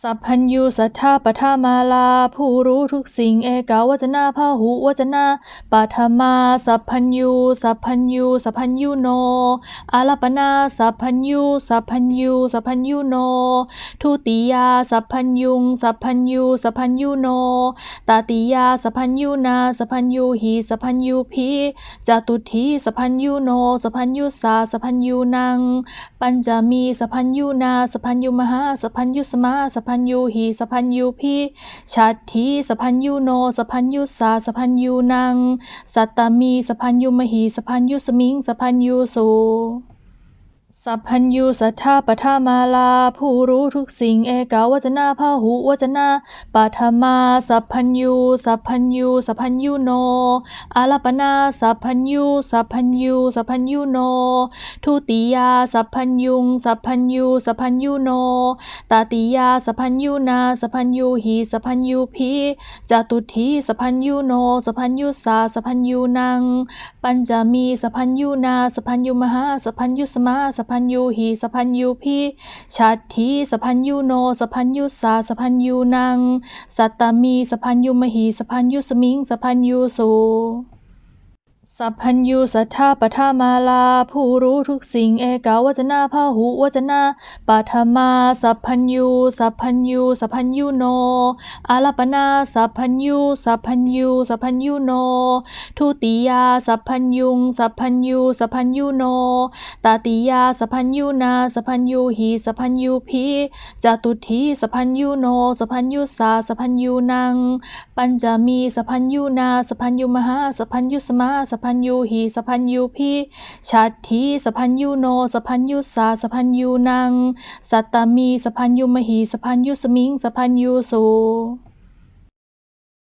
สัพพัญญูสัทธาปทามาลา ผู้รู้ทุกสิ่งเอกาวจนาพหุวจนาปัทมาสัพพัญญูสัพพัญญูสัพพัญญูโนอาลปนาสัพพัญญูสัพพัญญูสัพพัญญูโนทุติยาสัพพัญยุงสัพพัญญูสัพพัญญูโนตติยาสัพพัญญูนาสัพพัญญูหิสัพพัญญูพิจตุทีสัพพัญญูโนสัพพัญญูสาสัพพัญญูนัง ปัญจมีสัพพัญญูนาสัพพัญญูมหาสัพพัญญูสมาสัพพัญยูหีสัพพัญยูพิชัตถีสัพพัญยูโนสัพพัญญูสาสัพพัญยูนัง สัตตมีสัพพัญยูมหีสัพพัญญูสมิงสัพพัญยูสู สัพพัญญูสัทธาปทามาลา ผู้รู้ทุกสิ่งเอกาวจนาพหุวจนาปัทมาสัพพัญญูสัพพัญญูสัพพัญญูโนอาลปนาสัพพัญญูสัพพัญญูสัพพัญญูโนทุติยาสัพพัญยุงสัพพัญญูสัพพัญญูโนตติยาสัพพัญญูนาสัพพัญญูหิสัพพัญญูพิจตุทีสัพพัญญูโนสัพพัญญูสาสัพพัญญูนัง ปัญจมีสัพพัญญูนาสัพพัญญูมหาสัพพัญญูสมาสัพพันยูหีสพันยูพีชัตทีสพันยูโนสพันยูสาสพันยูนัง สัตตมีสพันยูมหีสพันยูสมิงสพันยูสู สัพพัญญูสัทธาปทามาลา ผู้รู้ทุกสิ่งเอกาวจนาพหุวจนาปัทมาสัพพัญญูสัพพัญญูสัพพัญญูโนอาลปนาสัพพัญญูสัพพัญญูสัพพัญญูโนทุติยาสัพพัญยุงสัพพัญญูสัพพัญญูโนตติยาสัพพัญญูนาสัพพัญญูหิสัพพัญญูพิจตุทีสัพพัญญูโนสัพพัญญูสาสัพพัญญูนัง ปัญจมีสัพพัญญูนาสัพพัญญูมหาสัพพัญญูสมาสัพพัญยูหีสัพพัญยูพิชัตถีสัพพัญยูโนสัพพัญยูสาสัพพัญยูนัง สัตตมีสัพพัญยูมหีสัพพัญยูสมิงสัพพัญยูสู